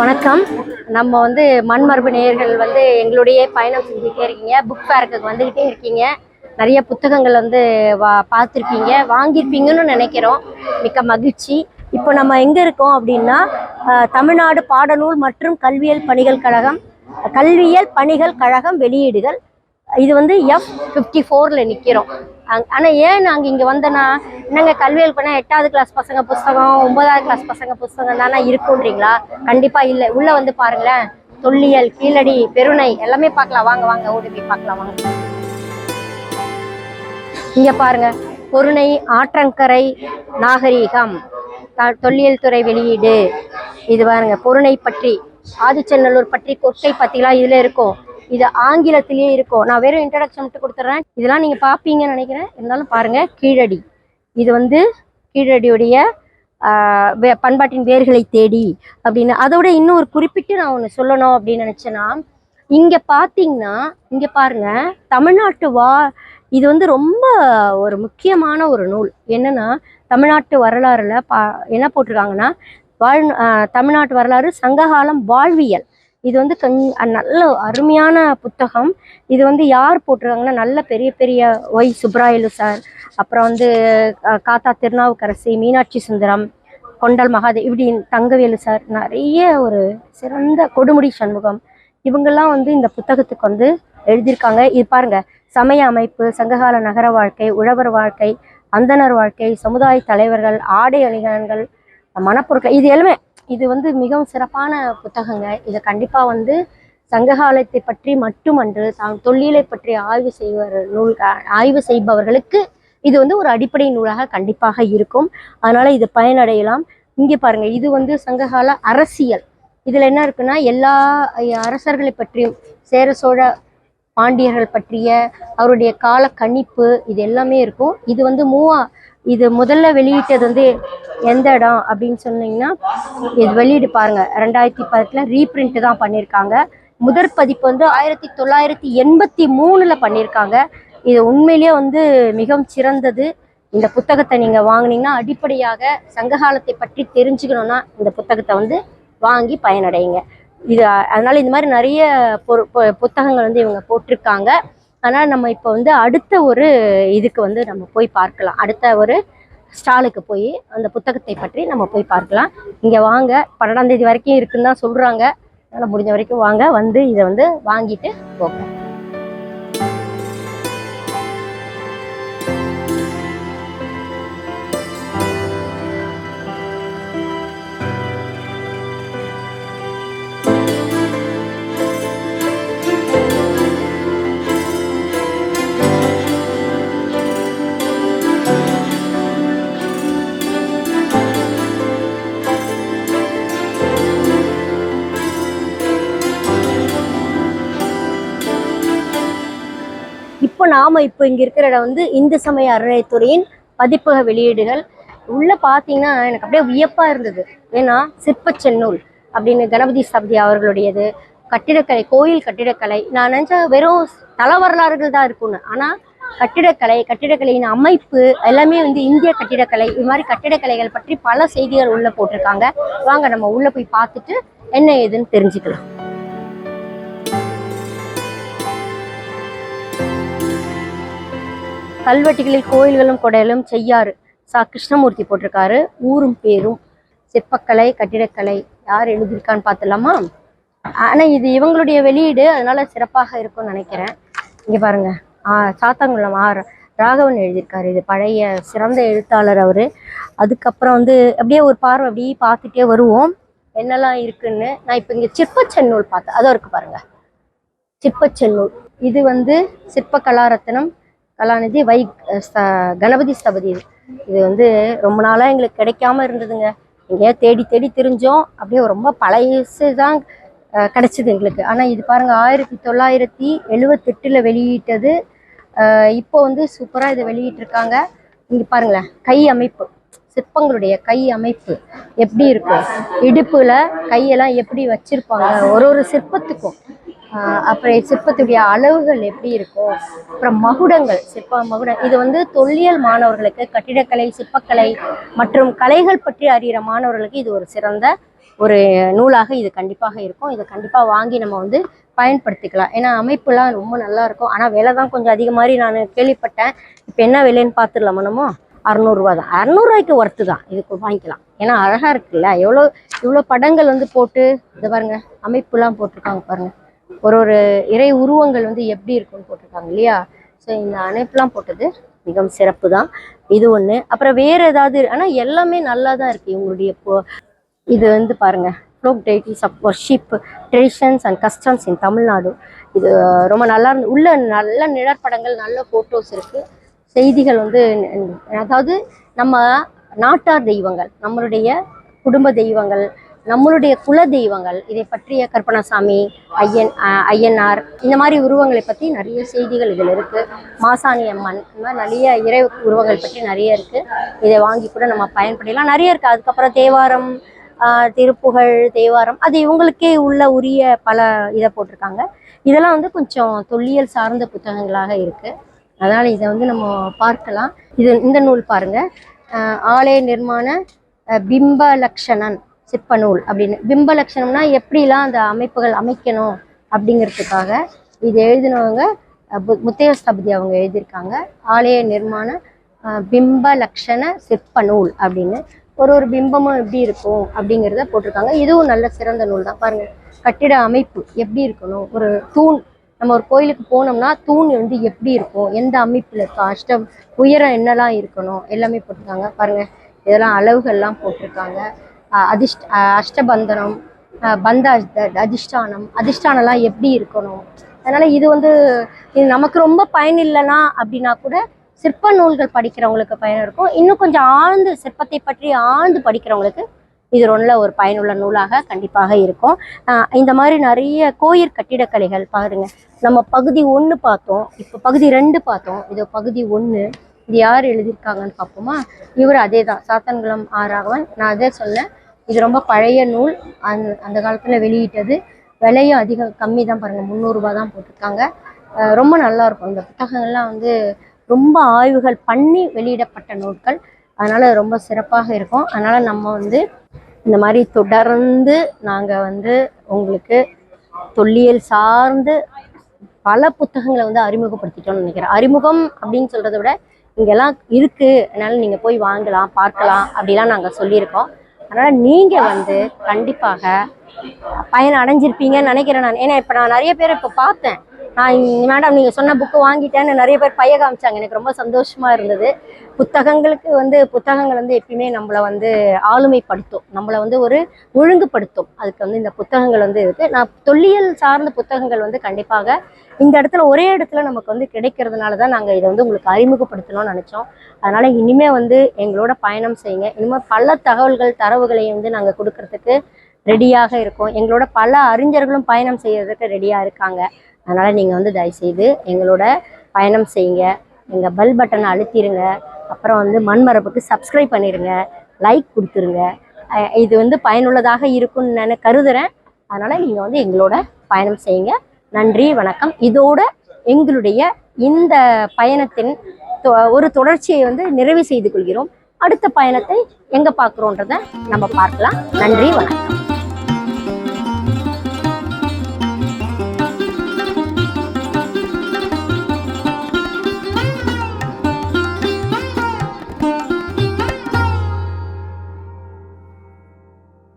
வணக்கம். நம்ம வந்து மண்மரபு நேயர்கள் வந்து எங்களுடைய பயணம் செஞ்சுக்கிட்டே இருக்கீங்க. புக் ஃபேருக்கு வந்துக்கிட்டே இருக்கீங்க. நிறைய புத்தகங்கள் வந்து வா பார்த்துருப்பீங்க வாங்கியிருப்பீங்கன்னு நினைக்கிறோம். மிக்க மகிழ்ச்சி. இப்போ நம்ம எங்கே இருக்கோம் அப்படின்னா தமிழ்நாடு பாடநூல் மற்றும் கல்வியல் பணிகள் கழகம் கல்வியல் பணிகள் கழகம் வெளியீடுகள். இது வந்து எஃப் ஃபிஃப்டி ஃபோரில் நிற்கிறோம் ஆனால் ஏன் நாங்கள் இங்கே வந்தோன்னா என்னங்க கல்வியல் பண்ண எட்டாவது கிளாஸ் பசங்க புஸ்தகம் ஒன்பதாவது கிளாஸ் பசங்க புஸ்தகம் தானே இருக்குன்றீங்களா கண்டிப்பாக இல்லை. உள்ளே வந்து பாருங்களேன். தொல்லியல் கீழடி பெருணை எல்லாமே பார்க்கலாம். வாங்க வாங்க ஓடி போய் பார்க்கலாம் வாங்க. இங்க பாருங்க. பொருணை ஆற்றங்கரை நாகரீகம். தொல்லியல் துறை வெளியீடு. இது பாருங்க. பொருணை பற்றி ஆதிச்சநல்லூர் பற்றி கொட்டை பற்றிலாம் இதுல இருக்கும். இது ஆங்கிலத்திலேயே இருக்கும். நான் வெறும் இன்ட்ரடக்ஷன் மட்டும் கொடுத்துட்றேன் இதெல்லாம் நீங்கள் பார்ப்பீங்கன்னு நினைக்கிறேன். இருந்தாலும் பாருங்கள் கீழடி. இது வந்து கீழடியுடைய வே- பண்பாட்டின் வேர்களை தேடி அப்படின்னு. அதோட இன்னும் ஒரு குறிப்பிட்டு நான் ஒன்று சொல்லணும் அப்படின்னு நினச்சேன்னா இங்கே பார்த்தீங்கன்னா இங்கே பாருங்க தமிழ்நாட்டு வா இது வந்து ரொம்ப ஒரு முக்கியமான ஒரு நூல். என்னன்னா தமிழ்நாட்டு வரலாறுல பா என்ன போட்டிருக்காங்கன்னா வாழ் தமிழ்நாட்டு வரலாறு சங்ககாலம் வாழ்வியல். இது வந்து கங் நல்ல அருமையான புத்தகம். இது வந்து யார் போட்டிருக்காங்கன்னா நல்ல பெரிய பெரிய ஒய் சுப்ராயலு சார் அப்புறம் வந்து காத்தா திருநாவுக்கரசி மீனாட்சி சுந்தரம் கொண்டல் மகாதேவ் இப்படி தங்கவேலு சார் நிறைய ஒரு சிறந்த கொடுமுடி சண்முகம். இவங்கெல்லாம் வந்து இந்த புத்தகத்துக்கு வந்து எழுதியிருக்காங்க. இது பாருங்க சமய அமைப்பு சங்ககால நகர வாழ்க்கை உழவர் வாழ்க்கை அந்தணர் வாழ்க்கை சமுதாய தலைவர்கள் ஆடை அணிகலன்கள் மனப்பொருட்கள் இது எல்லாமே இது வந்து மிகவும் சிறப்பான புத்தகங்க. இதை கண்டிப்பாக வந்து சங்ககாலத்தை பற்றி மட்டுமன்று தாம் தொல்லியலை பற்றி ஆய்வு செய்வர் நூல் ஆய்வு செய்பவர்களுக்கு இது வந்து ஒரு அடிப்படை நூலாக கண்டிப்பாக இருக்கும். அதனால் இது பயனடையலாம். இங்கே பாருங்கள் இது வந்து சங்ககால அரசியல். இதில் என்ன இருக்குன்னா எல்லா அரசர்களை பற்றியும் சேர சோழ பாண்டியர்கள் பற்றிய அவருடைய கால கணிப்பு இது எல்லாமே இருக்கும். இது வந்து மூவா இது முதல்ல வெளியிட்டது வந்து எந்த இடம் அப்படின்னு சொன்னீங்கன்னா இது வெளியீடு பாருங்க. ரெண்டாயிரத்தி பத்தில் ரீப்ரிண்ட் தான் பண்ணியிருக்காங்க முதற் பதிப்பு வந்து ஆயிரத்தி தொள்ளாயிரத்தி எண்பத்தி மூணில் பண்ணியிருக்காங்க இது உண்மையிலேயே வந்து மிகவும் சிறந்தது. இந்த புத்தகத்தை நீங்கள் வாங்கினீங்கன்னா அடிப்படையாக சங்ககாலத்தை பற்றி தெரிஞ்சுக்கணும்னா இந்த புத்தகத்தை வந்து வாங்கி பயனடையுங்க. இது அதனால் இந்த மாதிரி நிறைய பொரு பொ- புத்தகங்கள் வந்து இவங்க போட்டிருக்காங்க. ஆனால் நம்ம இப்போ வந்து அடுத்த ஒரு இதுக்கு வந்து நம்ம போய் பார்க்கலாம். அடுத்த ஒரு ஸ்டாலுக்கு போய் அந்த புத்தகத்தை பற்றி நம்ம போய் பார்க்கலாம். இங்கே வாங்க. பன்னெண்டாம் தேதி வரைக்கும் இருக்குன்னு தான் சொல்கிறாங்க அதனால் முடிஞ்ச வரைக்கும் வாங்க. வந்து இதை வந்து வாங்கிட்டு போங்க. இப்போ நாம் இப்போ இங்கே இருக்கிற இடம் வந்து இந்து சமய அறநிலைத்துறையின் பதிப்பக வெளியீடுகள். உள்ளே பார்த்தீங்கன்னா எனக்கு அப்படியே வியப்பாக இருந்தது. ஏன்னா சிற்பச்செந்நூல் அப்படின்னு கணபதி சப்தி அவர்களுடையது. கட்டிடக்கலை கோயில் கட்டிடக்கலை. நான் நினச்ச வெறும் தல வரலாறுகள் தான் இருக்கும்னு. ஆனால் கட்டிடக்கலை கட்டிடக்கலையின் அமைப்பு எல்லாமே வந்து இந்திய கட்டிடக்கலை. இது மாதிரி கட்டிடக்கலைகள் பற்றி பல செய்திகள் உள்ளே போட்டிருக்காங்க. வாங்க நம்ம உள்ளே போய் பார்த்துட்டு என்ன ஏதுன்னு தெரிஞ்சுக்கலாம். கல்வெட்டுகளில் கோயில்களும் கொடையிலும் செய்யாறு. சா. கிருஷ்ணமூர்த்தி போட்டிருக்காரு. ஊரும் பேரும் சிற்பக்கலை கட்டிடக்கலை யார் எழுதியிருக்கான்னு பார்த்துலாமா ஆனால் இது இவங்களுடைய வெளியீடு. அதனால சிறப்பாக இருக்கும்னு நினைக்கிறேன். இங்கே பாருங்க. ஆ சாத்தாங்குளம் ஆர். ராகவன் எழுதியிருக்காரு. இது பழைய சிறந்த எழுத்தாளர் அவர். அதுக்கப்புறம் வந்து அப்படியே ஒரு பார்வை அப்படியே பார்த்துட்டே வருவோம். என்னெல்லாம் இருக்குன்னு நான் இப்போ இங்கே சிற்பச்செந்நூல் பார்த்தேன் அதோ இருக்கு பாருங்க. சிற்பச்செந்நூல் இது வந்து சிற்ப கலாரத்னம் கலாநிதி வை கணபதி ஸ்தபதி. இது இது வந்து ரொம்ப நாளாக எங்களுக்கு கிடைக்காம இருந்ததுங்க. எங்கேயா தேடி தேடி தெரிஞ்சோம். அப்படியே ரொம்ப பழையசு தான் கிடச்சிது எங்களுக்கு. ஆனால் இது பாருங்கள் ஆயிரத்தி தொள்ளாயிரத்தி எழுவத்தெட்டில் வெளியிட்டது. இப்போ வந்து சூப்பராக இதை வெளியிட்டிருக்காங்க. இங்கே பாருங்களேன் கை அமைப்பு. சிற்பங்களுடைய கை அமைப்பு எப்படி இருக்கும்? இடுப்பில் கையெல்லாம் எப்படி வச்சுருப்பாங்க? ஒரு ஒரு சிற்பத்துக்கும். அப்புறம் சிற்பத்துடைய அளவுகள் எப்படி இருக்கும் அப்புறம் மகுடங்கள் சிற்ப மகுடம் இது வந்து தொல்லியல் மாணவர்களுக்கு கட்டிடக்கலை சிற்பக்கலை மற்றும் கலைகள் பற்றி அறிகிற மாணவர்களுக்கு இது ஒரு சிறந்த ஒரு நூலாக இது கண்டிப்பாக இருக்கும். இதை கண்டிப்பாக வாங்கி நம்ம வந்து பயன்படுத்திக்கலாம். ஏன்னா அமைப்புலாம் ரொம்ப நல்லா இருக்கும். ஆனால் விலை தான் கொஞ்சம் அதிக மாதிரி நான் கேள்விப்பட்டேன். இப்போ என்ன விலைன்னு பார்த்துடலாமா நம்ம? அறநூறுவா தான். அறநூறுவாய்க்கு ஒர்த்து தான். இதுக்கு வாங்கிக்கலாம். ஏன்னா அழகாக இருக்குல்ல. எவ்வளோ இவ்வளோ படங்கள் வந்து போட்டு இதை பாருங்க அமைப்புலாம் போட்டிருக்காங்க பாருங்கள் ஒரு ஒரு இறை உருவங்கள் வந்து எப்படி இருக்கும்னு போட்டிருக்காங்க இல்லையா? ஸோ இந்த அணைப்புலாம் போட்டது மிகவும் சிறப்பு தான் இது ஒன்று அப்புறம் வேறு ஏதாவது ஆனால் எல்லாமே நல்லா தான் இருக்குது இவங்களுடைய இப்போ இது வந்து பாருங்க. Folk deities of worship traditions and customs in Tamil Nadu இது ரொம்ப நல்லா இருந்து உள்ள நல்ல நிழற்படங்கள் நல்ல ஃபோட்டோஸ் இருக்குது செய்திகள் வந்து அதாவது நம்ம நாட்டார் தெய்வங்கள் நம்மளுடைய குடும்ப தெய்வங்கள் நம்மளுடைய குல தெய்வங்கள் இதை பற்றிய கற்பனாசாமி ஐயன் ஐயனார் இந்த மாதிரி உருவங்களை பற்றி நிறைய செய்திகள் இதில் இருக்குது மாசாணி அம்மன் இந்த மாதிரி நிறைய இறை உருவங்கள் பற்றி நிறைய இருக்குது இதை வாங்கி கூட நம்ம பயன்படுத்தலாம். நிறைய இருக்குது அதுக்கப்புறம் தேவாரம் திருப்புகழ் தேவாரம் அது இவங்களுக்கே உள்ள உரிய பல இதை போட்டிருக்காங்க. இதெல்லாம் வந்து கொஞ்சம் தொல்லியல் சார்ந்த புத்தகங்களாக இருக்குது அதனால் இதை வந்து நம்ம பார்க்கலாம். இது இந்த நூல் பாருங்க. ஆலய நிர்மாண பிம்பலக்ஷணன். பிம்ப லக்ஷணன் சிற்ப நூல் அப்படின்னு. பிம்ப லட்சணம்னா எப்படிலாம் அந்த அமைப்புகள் அமைக்கணும் அப்படிங்கிறதுக்காக இது எழுதினவங்க பு- முத்தைய ஸ்தபதி அவங்க எழுதியிருக்காங்க. ஆலய நிர்மாண பிம்ப லக்ஷண சிற்ப நூல் அப்படின்னு. ஒரு ஒரு பிம்பமும் எப்படி இருக்கும் அப்படிங்கிறத போட்டிருக்காங்க. இதுவும் நல்ல சிறந்த நூல் தான். பாருங்க கட்டிட அமைப்பு எப்படி இருக்கணும்? ஒரு தூண் நம்ம ஒரு கோயிலுக்கு போனோம்னா தூண் வந்து எப்படி இருக்கும்? எந்த அமைப்பில் இருக்கும் அஷ்டம் உயரம் என்னெல்லாம் இருக்கணும்? எல்லாமே போட்டிருக்காங்க. பாருங்க இதெல்லாம் அளவுகள்லாம் போட்டிருக்காங்க. அதிஷ்ட அஷ்டபந்தனம் பந்த அதிஷ்டானம் அதிஷ்டானம்லாம் எப்படி இருக்கணும்? அதனால் இது வந்து இது நமக்கு ரொம்ப பயன் இல்லைனா அப்படின்னா கூட சிற்ப நூல்கள் படிக்கிறவங்களுக்கு பயன் இருக்கும். இன்னும் கொஞ்சம் ஆழ்ந்து சிற்பத்தை பற்றி ஆழ்ந்து படிக்கிறவங்களுக்கு இது ரொம்ப ஒரு பயனுள்ள நூலாக கண்டிப்பாக இருக்கும். இந்த மாதிரி நிறைய கோயில் கட்டிடக்கலைகள் பாருங்க. நம்ம பகுதி ஒன்று பார்த்தோம். இப்போ பகுதி ரெண்டு பார்த்தோம். இது பகுதி ஒன்று இது யார் எழுதியிருக்காங்கன்னு பார்ப்போமா? இவர் அதே தான் சாத்தன்குளம் ஆறாகவன். நான் அதே சொன்னேன் இது ரொம்ப பழைய நூல். அந் அந்த காலத்தில் வெளியிட்டது. விலையும் அதிகம் கம்மி தான் பாருங்கள் முந்நூறுரூபா தான் போட்டிருக்காங்க. ரொம்ப நல்லா இருக்கும். இந்த புத்தகங்கள்லாம் வந்து ரொம்ப ஆய்வுகள் பண்ணி வெளியிடப்பட்ட நூல்கள். அதனால் ரொம்ப சிறப்பாக இருக்கும். அதனால் நம்ம வந்து இந்த மாதிரி தொடர்ந்து நாங்கள் வந்து உங்களுக்கு தொல்லியல் சார்ந்து பல புத்தகங்களை வந்து அறிமுகப்படுத்திட்டோம்னு நினைக்கிறேன். அறிமுகம் அப்படின்னு சொல்கிறத விட இங்கெல்லாம் இருக்குது அதனால் நீங்கள் போய் வாங்கலாம் பார்க்கலாம் அப்படிலாம் நாங்கள் சொல்லியிருக்கோம். அதனால் நீங்கள் வந்து கண்டிப்பாக பயன் அடைஞ்சிருப்பீங்கன்னு நினைக்கிறேன் நான். ஏன்னா இப்போ நான் நிறைய பேர் இப்போ பார்த்தேன். மேடம் நீங்கள் சொன்ன புக்கு வாங்கிட்டேன்னு நிறைய பேர் பைய காமிச்சாங்க. எனக்கு ரொம்ப சந்தோஷமாக இருந்தது. புத்தகங்களுக்கு வந்து புத்தகங்கள் வந்து எப்பயுமே நம்மளை வந்து ஆளுமைப்படுத்தும். நம்மளை வந்து ஒரு ஒழுங்குபடுத்தும். அதுக்கு வந்து இந்த புத்தகங்கள் வந்து இருக்குது நான் தொல்லியல் சார்ந்த புத்தகங்கள் வந்து கண்டிப்பாக இந்த இடத்துல ஒரே இடத்துல நமக்கு வந்து கிடைக்கிறதுனால தான் நாங்கள் இதை வந்து உங்களுக்கு அறிமுகப்படுத்தணும்னு நினச்சோம். அதனால் இனிமேல் வந்து எங்களோட பயணம் செய்யுங்க. இனிமேல் பல தகவல்கள் தரவுகளை வந்து நாங்கள் கொடுக்கறதுக்கு ரெடியாக இருக்கோம். எங்களோட பல அறிஞர்களும் பயணம் செய்யறதுக்கு ரெடியாக இருக்காங்க. அதனால் நீங்கள் வந்து தயவுசெய்து எங்களோட பயணம் செய்யுங்க. எங்கள் பெல் பட்டனை அழுத்திடுங்க அப்புறம் வந்து மண்மரப்புக்கு சப்ஸ்கிரைப் பண்ணிடுங்க லைக் கொடுத்துருங்க. இது வந்து பயனுள்ளதாக இருக்கும்னு நான் கருதுகிறேன் அதனால் நீங்கள் வந்து எங்களோட பயணம் செய்யுங்க. நன்றி வணக்கம். இதோட எங்களுடைய இந்த பயணத்தின் தொ- ஒரு தொடர்ச்சியை வந்து நிறைவு செய்து கொள்கிறோம். அடுத்த பயணத்தை எங்கே பார்க்குறோன்றதை நம்ம பார்க்கலாம். நன்றி வணக்கம்.